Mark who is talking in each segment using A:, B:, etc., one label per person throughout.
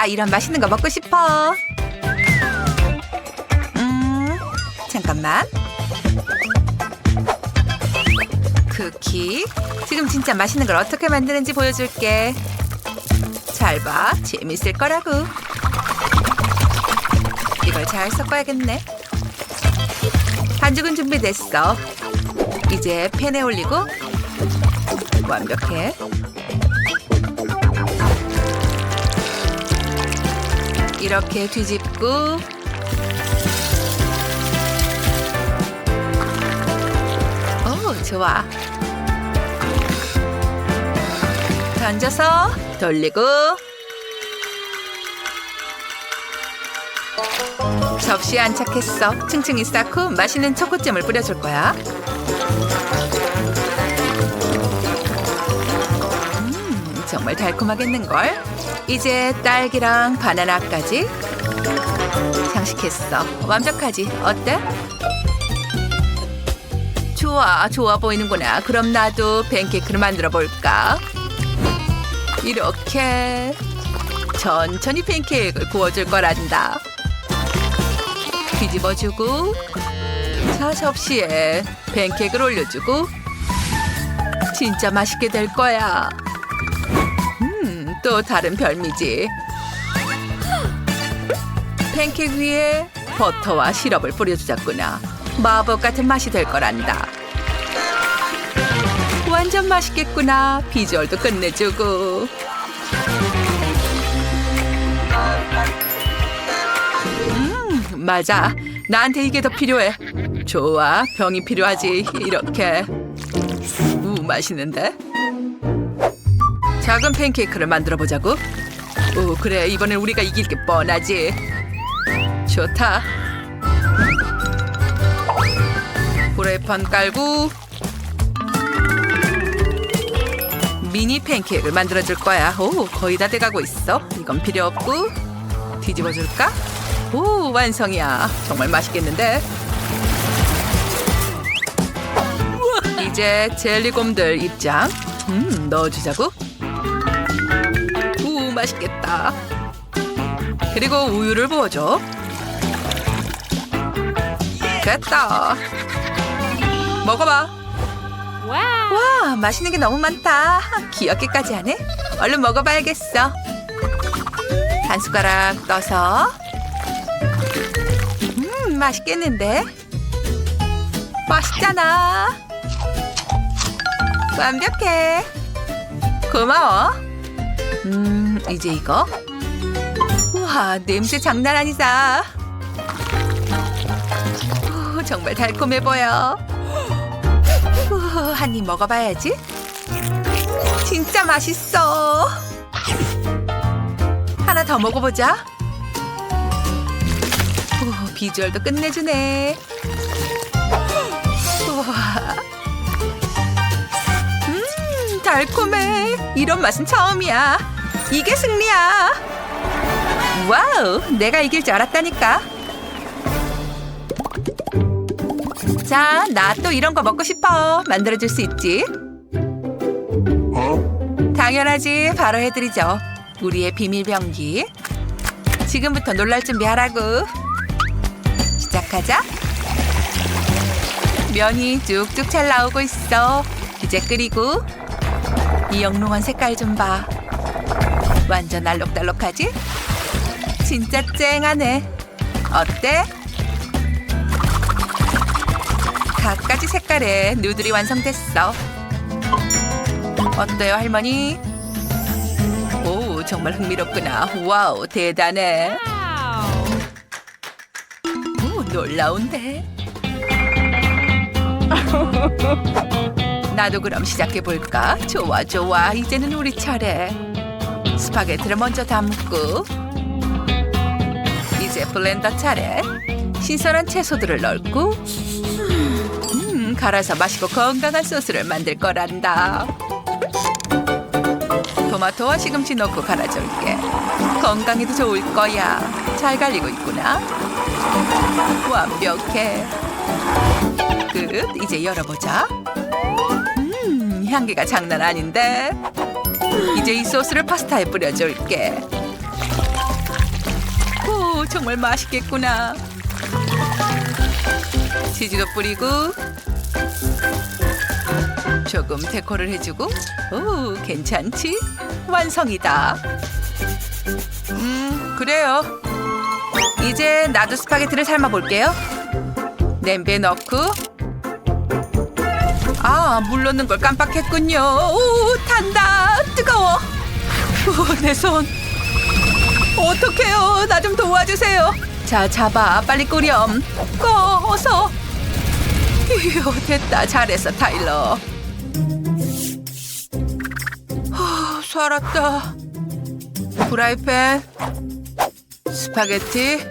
A: 나 이런 맛있는 거 먹고 싶어. 음, 잠깐만. 쿠키. 지금 진짜 맛있는 걸 어떻게 만드는지 보여줄게. 잘 봐. 재밌을 거라고. 이걸 잘 섞어야겠네. 반죽은 준비됐어. 이제 팬에 올리고 완벽해. 이렇게 뒤집고 오, 좋아. 던져서 돌리고 접시에 안착했어. 층층이 쌓고 맛있는 초코잼을 뿌려줄 거야. 음, 정말 달콤하겠는걸? 이제 딸기랑 바나나까지 장식했어. 완벽하지? 어때? 좋아, 좋아 보이는구나. 그럼 나도 팬케이크를 만들어 볼까? 이렇게 천천히 팬케이크를 구워줄 거란다. 뒤집어주고 자 접시에 팬케이크를 올려주고 진짜 맛있게 될 거야. 음, 또 다른 별미지. 팬케이크 위에 버터와 시럽을 뿌려주자꾸나. 마법 같은 맛이 될 거란다. 완전 맛있겠구나. 비주얼도 끝내주고. 음, 맞아. 나한테 이게 더 필요해. 좋아, 병이 필요하지. 이렇게. 우, 맛있는데? 작은 팬케이크를 만들어 보자고. 오, 그래. 이번엔 우리가 이길 게 뻔하지. 좋다. 프라이팬 깔고 미니 팬케이크를 만들어 줄 거야. 오, 거의 다 돼가고 있어. 이건 필요 없고 뒤집어 줄까? 오, 완성이야. 정말 맛있겠는데? 이제 젤리곰들 입장. 음, 넣어주자고. 오, 맛있겠다. 그리고 우유를 부어줘. 됐다. 먹어봐. 와, 맛있는 게 너무 많다. 귀엽게까지 하네. 얼른 먹어봐야겠어. 한 숟가락 떠서. 음, 맛있겠는데? 맛있잖아. 완벽해. 고마워. 음, 이제 이거. 우와, 냄새 장난 아니다. 오, 정말 달콤해 보여. 한 입 먹어봐야지. 진짜 맛있어. 하나 더 먹어보자. 오, 비주얼도 끝내주네. 우와. 음, 달콤해. 이런 맛은 처음이야. 이게 승리야. 와우, 내가 이길 줄 알았다니까. 자, 나 또 이런 거 먹고 싶어. 만들어줄 수 있지? 당연하지. 바로 해드리죠. 우리의 비밀 병기. 지금부터 놀랄 준비하라고. 시작하자. 면이 쭉쭉 잘 나오고 있어. 이제 끓이고. 이 영롱한 색깔 좀 봐. 완전 알록달록하지? 진짜 쨍하네. 어때? 갖가지 색깔의 누들이 완성됐어. 어때요, 할머니? 오, 정말 흥미롭구나. 와우, 대단해. 오, 놀라운데. 나도 그럼 시작해 볼까? 좋아, 좋아. 이제는 우리 차례. 스파게티를 먼저 담고 이제 블렌더 차례. 신선한 채소들을 넣고 음, 갈아서 맛있고 건강한 소스를 만들 거란다. 토마토와 시금치 넣고 갈아줄게. 건강에도 좋을 거야. 잘 갈리고 있구나. 완벽해. 끝. 이제 열어보자. 음, 향기가 장난 아닌데. 이제 이 소스를 파스타에 뿌려줄게. 오, 정말 맛있겠구나. 치즈도 뿌리고 조금 데코를 해주고 오, 괜찮지? 완성이다. 음, 그래요. 이제 나도 스파게티를 삶아 볼게요. 냄비에 넣고 아, 물 넣는 걸 깜빡했군요. 오, 탄다. 뜨거워. 오, 내 손. 어떡해요. 나 좀 도와주세요. 자, 잡아. 빨리 끓렴. 꺼, 어서. 휴, 됐다. 잘했어, 타일러. 후, 살았다. 프라이팬. 스파게티.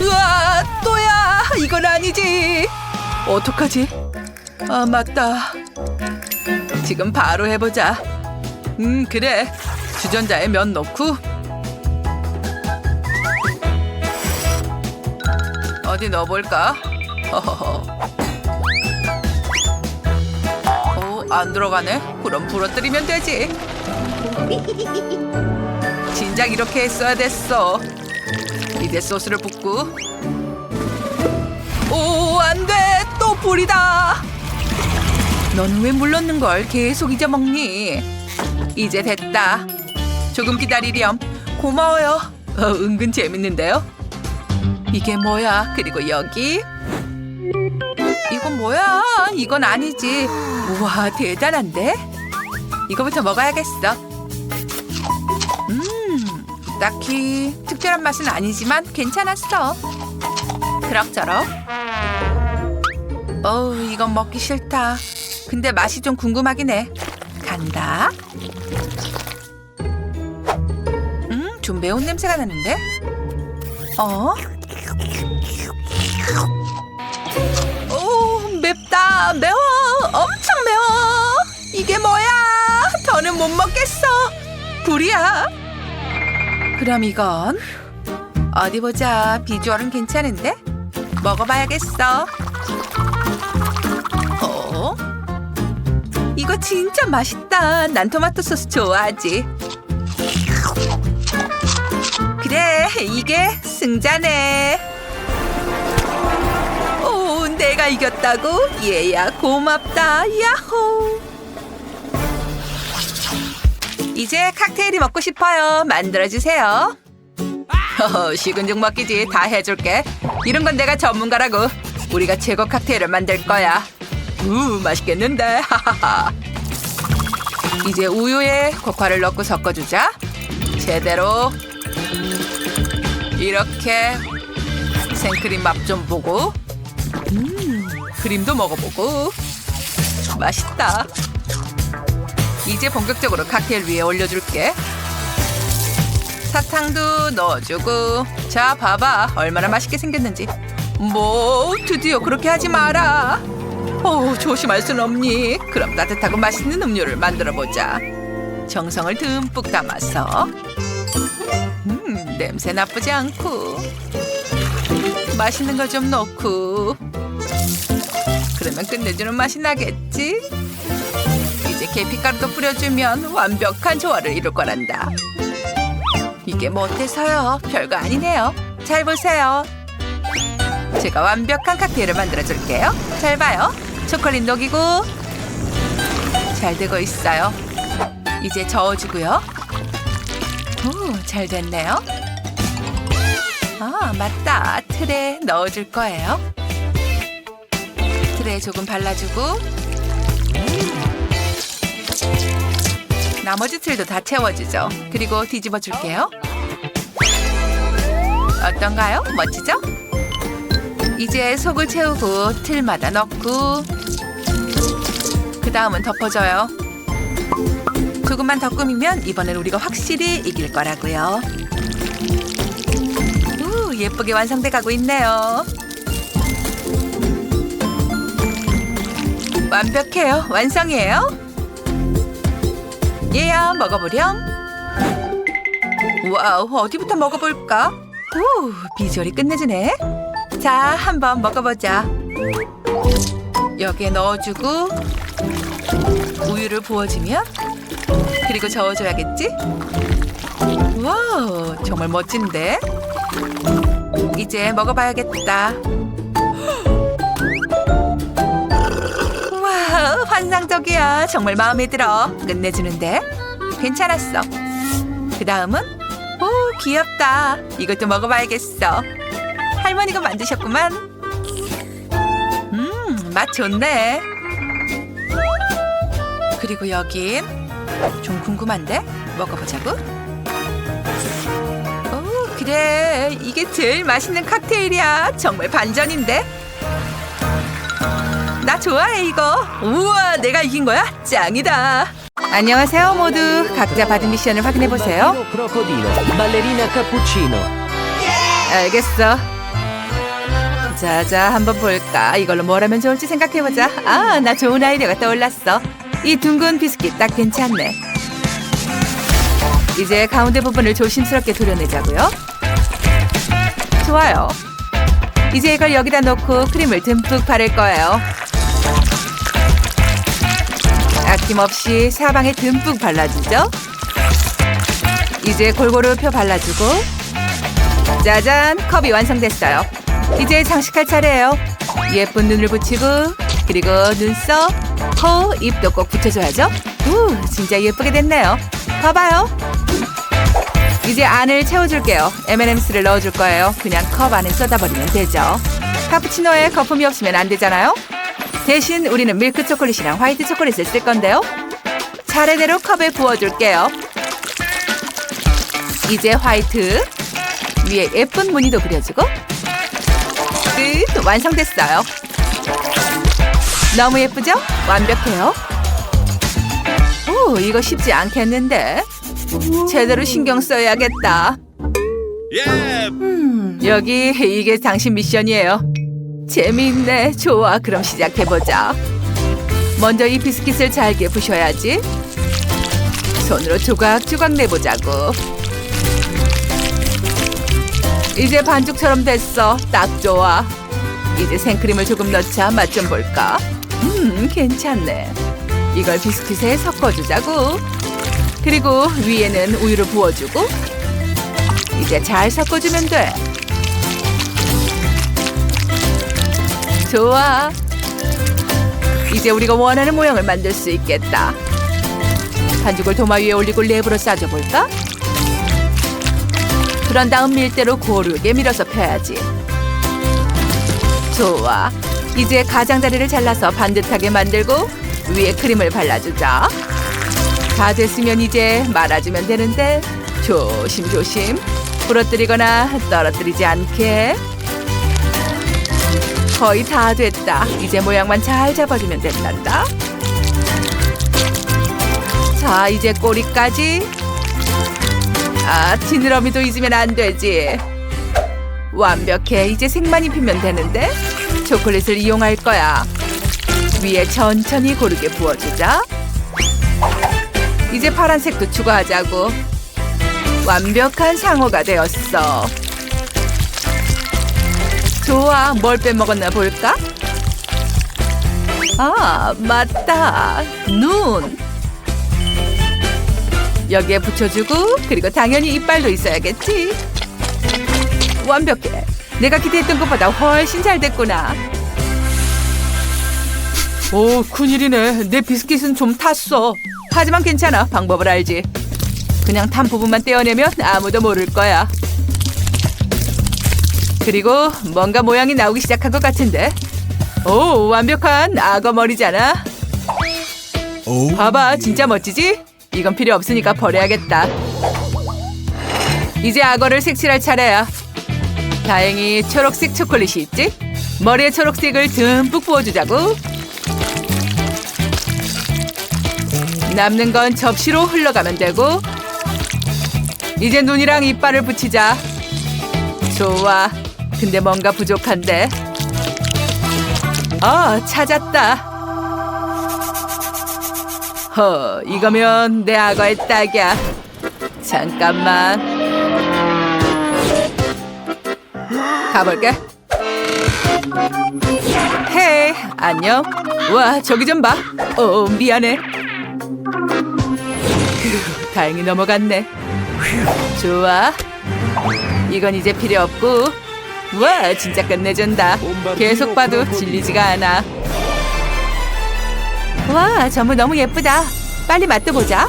A: 우와, 또야. 이건 아니지. 어떡하지? 아, 맞다. 지금 바로 해보자. 음, 그래. 주전자에 면 넣고. 어디 넣어볼까? 어, 안 들어가네. 그럼 부러뜨리면 되지. 진작 이렇게 했어야 됐어. 이제 소스를 붓고. 오, 안 돼. 또 불이다. 넌왜물 넣는 걸 계속 잊어먹니? 이제 됐다. 조금 기다리렴. 고마워요. 어, 은근 재밌는데요? 이게 뭐야? 그리고 여기. 이건 뭐야? 이건 아니지. 우와, 대단한데? 이거부터 먹어야겠어. 음, 딱히 특별한 맛은 아니지만 괜찮았어. 그럭저럭. 어우, 이건 먹기 싫다. 근데 맛이 좀 궁금하긴 해. 간다. 음, 좀 매운 냄새가 나는데? 어? 오, 맵다. 매워. 엄청 매워. 이게 뭐야? 더는 못 먹겠어. 불이야. 그럼 이건 어디 보자. 비주얼은 괜찮은데? 먹어봐야겠어. 어? 이거 진짜 맛있다. 난 토마토 소스 좋아하지. 그래, 이게 승자네. 오, 내가 이겼다고? 얘야, 고맙다. 야호. 이제 칵테일이 먹고 싶어요. 만들어주세요. 허허, 식은 죽 먹기지. 다 해줄게. 이런 건 내가 전문가라고. 우리가 최고 칵테일을 만들 거야. 우, 맛있겠는데. 하하하. 이제 우유에 코코아를 넣고 섞어주자. 제대로. 이렇게 생크림 맛 좀 보고. 음, 크림도 먹어보고. 맛있다. 이제 본격적으로 칵테일 위에 올려줄게. 사탕도 넣어주고. 자, 봐봐. 얼마나 맛있게 생겼는지. 뭐, 드디어 그렇게 하지 마라. 어, 조심할 순 없니? 그럼 따뜻하고 맛있는 음료를 만들어 보자. 정성을 듬뿍 담아서. 음, 냄새 나쁘지 않고. 맛있는 거 좀 넣고. 그러면 끝내주는 맛이 나겠지? 이제 계피가루도 뿌려주면 완벽한 조화를 이룰 거란다. 이게 뭐 어때서요? 별거 아니네요. 잘 보세요. 제가 완벽한 칵테일을 만들어 줄게요. 잘 봐요. 초콜릿 녹이고 잘 되고 있어요. 이제 저어주고요. 오, 잘 됐네요. 아, 맞다. 틀에 넣어줄 거예요. 틀에 조금 발라주고 나머지 틀도 다 채워주죠. 그리고 뒤집어 줄게요. 어떤가요? 멋지죠? 이제 속을 채우고 틀마다 넣고 그 다음은 덮어줘요. 조금만 더 꾸미면 이번엔 우리가 확실히 이길 거라고요. 우, 예쁘게 완성돼 가고 있네요. 완벽해요. 완성이에요. 얘야 먹어보렴. 와우 어디부터 먹어볼까? 오 비주얼이 끝내주네. 자 한번 먹어보자. 여기에 넣어주고 우유를 부어주면 그리고 저어줘야겠지? 와우 정말 멋진데? 이제 먹어봐야겠다. 와, 환상적이야. 정말 마음에 들어. 끝내주는데? 괜찮았어. 그 다음은? 오, 귀엽다. 이것도 먹어봐야겠어. 할머니가 만드셨구만. 음, 맛 좋네. 그리고 여긴 좀 궁금한데? 먹어보자고. 오, 그래. 이게 제일 맛있는 칵테일이야. 정말 반전인데? 나 좋아해, 이거. 우와, 내가 이긴 거야? 짱이다. 안녕하세요, 모두. 각자 받은 미션을 확인해 보세요. 알겠어. 자자, 한번 볼까? 이걸로 뭘 하면 좋을지 생각해 보자. 아, 나 좋은 아이디어가 떠올랐어. 이 둥근 비스킷 딱 괜찮네. 이제 가운데 부분을 조심스럽게 도려내자고요. 좋아요. 이제 이걸 여기다 놓고 크림을 듬뿍 바를 거예요. 아낌없이 사방에 듬뿍 발라주죠. 이제 골고루 펴 발라주고 짜잔! 컵이 완성됐어요. 이제 장식할 차례예요. 예쁜 눈을 붙이고 그리고 눈썹, 코, 입도 꼭 붙여줘야죠. 우, 진짜 예쁘게 됐네요. 봐봐요. 이제 안을 채워줄게요. M&Ms를 넣어줄 거예요. 그냥 컵 안에 쏟아버리면 되죠. 카푸치노에 거품이 없으면 안 되잖아요. 대신 우리는 밀크 초콜릿이랑 화이트 초콜릿을 쓸 건데요. 차례대로 컵에 부어줄게요. 이제 화이트, 위에 예쁜 무늬도 그려주고 끝 완성됐어요. 너무 예쁘죠? 완벽해요. 오 이거 쉽지 않겠는데? 제대로 신경 써야겠다. 음, 여기 이게 당신 미션이에요. 재미있네. 좋아. 그럼 시작해보자. 먼저 이 비스킷을 잘게 부셔야지. 손으로 조각조각 내보자고 이제 반죽처럼 됐어. 딱 좋아. 이제 생크림을 조금 넣자 맛 좀 볼까? 음, 괜찮네. 이걸 비스킷에 섞어주자고. 그리고 위에는 우유를 부어주고. 이제 잘 섞어주면 돼. 좋아. 이제 우리가 원하는 모양을 만들 수 있겠다. 반죽을 도마 위에 올리고 랩으로 싸줘 볼까? 그런 다음 밀대로 고르게 밀어서 펴야지. 좋아. 이제 가장자리를 잘라서 반듯하게 만들고 위에 크림을 발라주자. 다 됐으면 이제 말아주면 되는데 조심조심 부러뜨리거나 떨어뜨리지 않게. 거의 다 됐다. 이제 모양만 잘 잡아주면 된단다. 자, 이제 꼬리까지 아, 지느러미도 잊으면 안 되지. 완벽해. 이제 색만 입히면 되는데 초콜릿을 이용할 거야. 위에 천천히 고르게 부어주자. 이제 파란색도 추가하자고. 완벽한 상어가 되었어. 좋아. 뭘 빼먹었나 볼까? 아, 맞다. 눈. 여기에 붙여주고 그리고 당연히 이빨도 있어야겠지. 완벽해. 내가 기대했던 것보다 훨씬 잘 됐구나. 오, 큰일이네. 내 비스킷은 좀 탔어. 하지만 괜찮아. 방법을 알지. 그냥 탄 부분만 떼어내면 아무도 모를 거야. 그리고 뭔가 모양이 나오기 시작한 것 같은데. 오, 완벽한 악어 머리잖아. 봐봐, 진짜 멋지지? 이건 필요 없으니까 버려야겠다. 이제 악어를 색칠할 차례야. 다행히 초록색 초콜릿이 있지? 머리에 초록색을 듬뿍 부어주자고. 남는 건 접시로 흘러가면 되고. 이제 눈이랑 이빨을 붙이자. 좋아. 근데 뭔가 부족한데. 아, 찾았다. 허, 이거면 내 악어의 딱이야. 잠깐만. 가볼게. 헤이, 안녕. 와, 저기 좀 봐. 어, 미안해. 휴, 다행히 넘어갔네. 좋아. 이건 이제 필요 없고. 와, 진짜 끝내준다. 계속 봐도 질리지가 않아. 와, 전부 너무 예쁘다. 빨리 맛도 보자.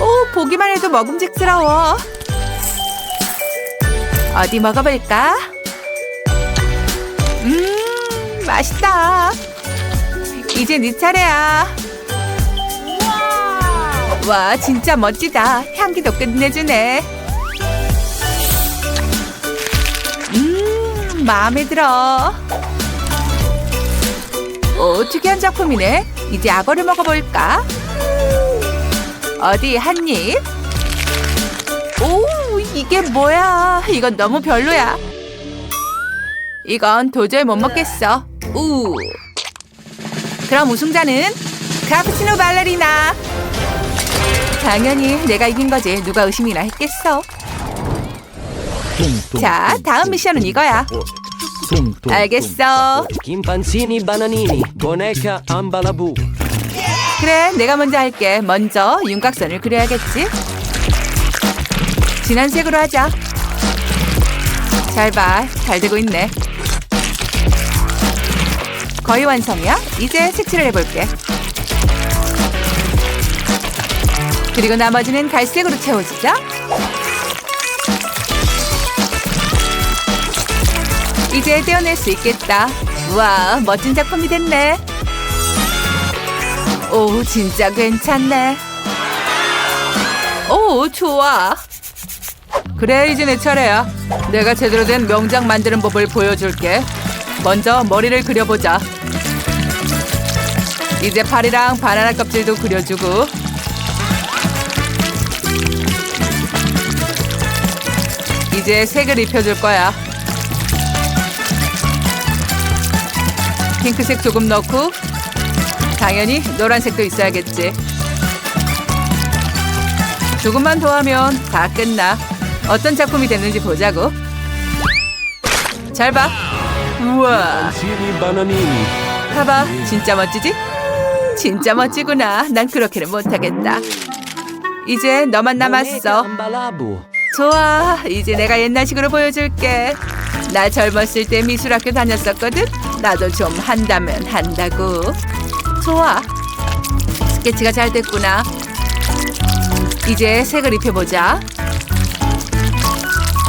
A: 오, 보기만 해도 먹음직스러워. 어디 먹어볼까? 음, 맛있다. 이제 네 차례야. 와, 진짜 멋지다. 향기도 끝내주네. 음, 마음에 들어. 오, 특이한 작품이네. 이제 악어를 먹어볼까? 어디 한 입? 오, 이게 뭐야? 이건 너무 별로야. 이건 도저히 못 먹겠어. 우. 그럼 우승자는 카푸치노 발레리나. 당연히 내가 이긴 거지. 누가 의심이나 했겠어. 자, 다음 미션은 이거야. 알겠어.
B: Chimpanzini bananini, boneca ambalabu.
A: 그래, 내가 먼저 할게. 먼저 윤곽선을 그려야겠지. 진한 색으로 하자. 잘 봐, 잘 되고 있네. 거의 완성이야. 이제 색칠을 해볼게. 그리고 나머지는 갈색으로 채워주자. 이제 떼어낼 수 있겠다. 우와, 멋진 작품이 됐네. 오, 진짜 괜찮네. 오, 좋아. 그래, 이제 내 차례야. 내가 제대로 된 명장 만드는 법을 보여줄게. 먼저 머리를 그려보자. 이제 팔이랑 바나나 껍질도 그려주고. 이제 색을 입혀줄 거야. 핑크색 조금 넣고 당연히 노란색도 있어야겠지. 조금만 더 하면 다 끝나. 어떤 작품이 됐는지 보자고. 잘 봐. 우와. 봐봐. 진짜 멋지지? 진짜 멋지구나. 난 그렇게는 못하겠다. 이제 너만 남았어. 좋아. 이제 내가 옛날식으로 보여줄게. 나 젊었을 때 미술학교 다녔었거든. 나도 좀 한다면 한다고. 좋아. 스케치가 잘 됐구나. 이제 색을 입혀보자.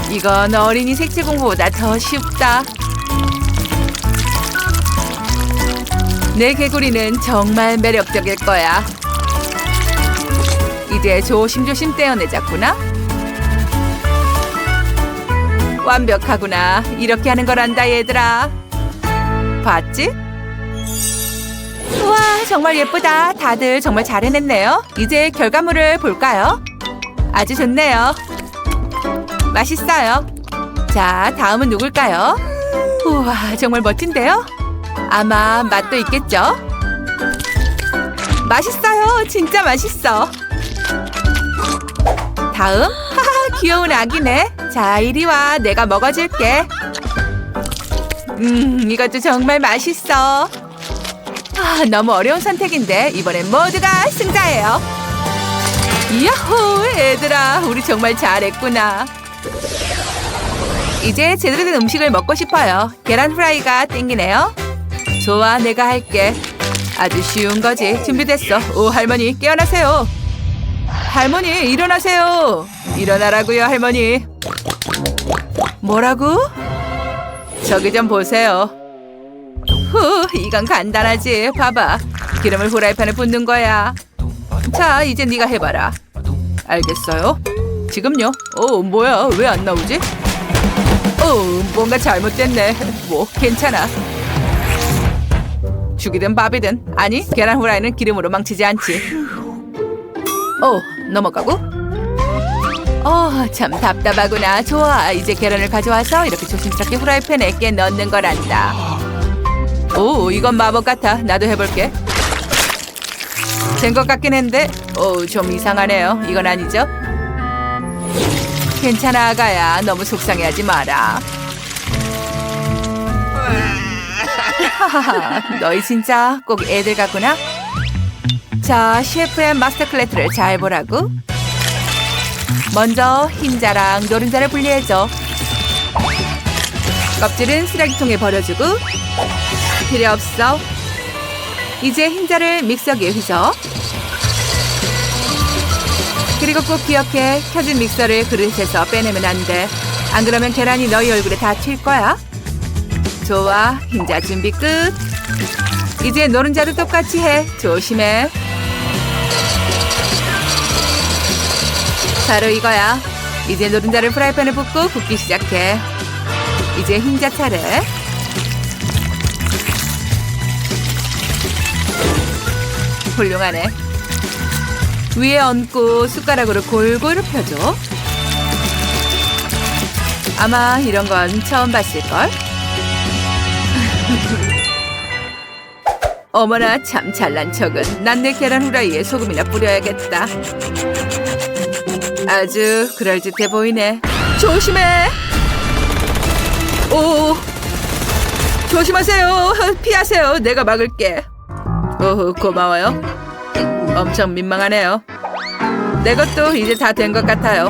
A: 이건 어린이 색칠 공부보다 더 쉽다. 내 개구리는 정말 매력적일 거야. 이제 조심조심 떼어내자꾸나. 완벽하구나. 이렇게 하는 거란다, 얘들아. 봤지? 우와, 정말 예쁘다. 다들 정말 잘 해냈네요. 이제 결과물을 볼까요? 아주 좋네요. 맛있어요. 자, 다음은 누굴까요? 우와, 정말 멋진데요? 아마 맛도 있겠죠? 맛있어요. 진짜 맛있어. 다음? 귀여운 아기네. 자, 이리 와. 내가 먹어줄게. 음, 이것도 정말 맛있어. 아, 너무 어려운 선택인데 이번엔 모두가 승자예요. 야호, 얘들아, 우리 정말 잘했구나. 이제 제대로 된 음식을 먹고 싶어요. 계란 후라이가 땡기네요. 좋아, 내가 할게. 아주 쉬운 거지. 준비됐어. 오, 할머니, 깨어나세요. 할머니, 일어나세요. 일어나라고요, 할머니. 뭐라고? 저기 좀 보세요. 후, 이건 간단하지. 봐봐. 기름을 후라이팬에 붓는 거야. 자, 이제 네가 해봐라. 알겠어요? 지금요? 어, 뭐야? 왜 안 나오지? 어, 뭔가 잘못됐네. 뭐, 괜찮아. 죽이든 밥이든 아니 계란 후라이는 기름으로 망치지 않지. 어, 넘어가고. 어, 참 답답하구나. 좋아, 이제 계란을 가져와서 이렇게 조심스럽게 후라이팬에 깨 넣는 거란다. 오, 이건 마법 같아. 나도 해볼게. 된 것 같긴 한데, 오, 좀 이상하네요. 이건 아니죠? 괜찮아, 아가야. 너무 속상해하지 마라. 너희 진짜 꼭 애들 같구나. 자, 셰프의 마스터 클래스를 잘 보라고. 먼저 흰자랑 노른자를 분리해줘. 껍질은 쓰레기통에 버려주고 필요 없어. 이제 흰자를 믹서기에 휘저. 그리고 꼭 기억해 켜진 믹서를 그릇에서 빼내면 안 돼. 안 그러면 계란이 너희 얼굴에 다 튈 거야. 좋아, 흰자 준비 끝. 이제 노른자도 똑같이 해. 조심해. 바로 이거야. 이제 노른자를 프라이팬에 붓고 굽기 시작해. 이제 흰자 차례. 훌륭하네. 위에 얹고 숟가락으로 골고루 펴줘. 아마 이런 건 처음 봤을걸? 어머나 참 잘난 척은 난 내 계란 후라이에 소금이나 뿌려야겠다. 아주 그럴듯해 보이네. 조심해. 오, 조심하세요. 피하세요. 내가 막을게. 오호 고마워요. 엄청 민망하네요. 내 것도 이제 다 된 것 같아요.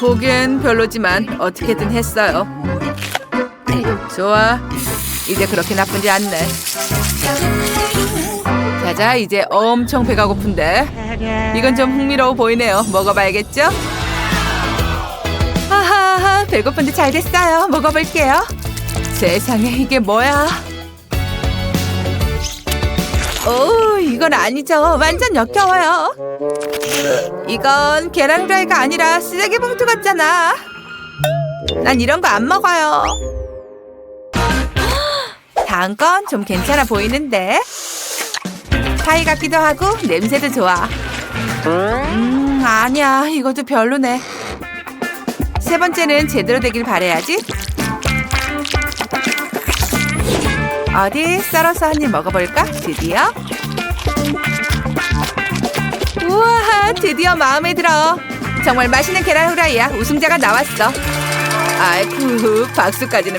A: 보기엔 별로지만 어떻게든 했어요. 좋아. 이제 그렇게 나쁜지 않네. 자자, 이제 엄청 배가 고픈데. 이건 좀 흥미로워 보이네요. 먹어봐야겠죠? 하하하, 배고픈데 잘 됐어요. 먹어볼게요. 세상에, 이게 뭐야? 오, 이건 아니죠. 완전 역겨워요. 이건 계란 후라이가 아니라 쓰레기 봉투 같잖아. 난 이런 거 안 먹어요. 다음 건 좀 괜찮아 보이는데. 파이 같기도 하고 냄새도 좋아. 음, 아니야. 이것도 별로네. 세 번째는 제대로 되길 바래야지. 어디 썰어서 한 입 먹어볼까? 드디어. 우와, 드디어 마음에 들어. 정말 맛있는 계란 후라이야. 우승자가 나왔어. 아이쿠, 박수까지는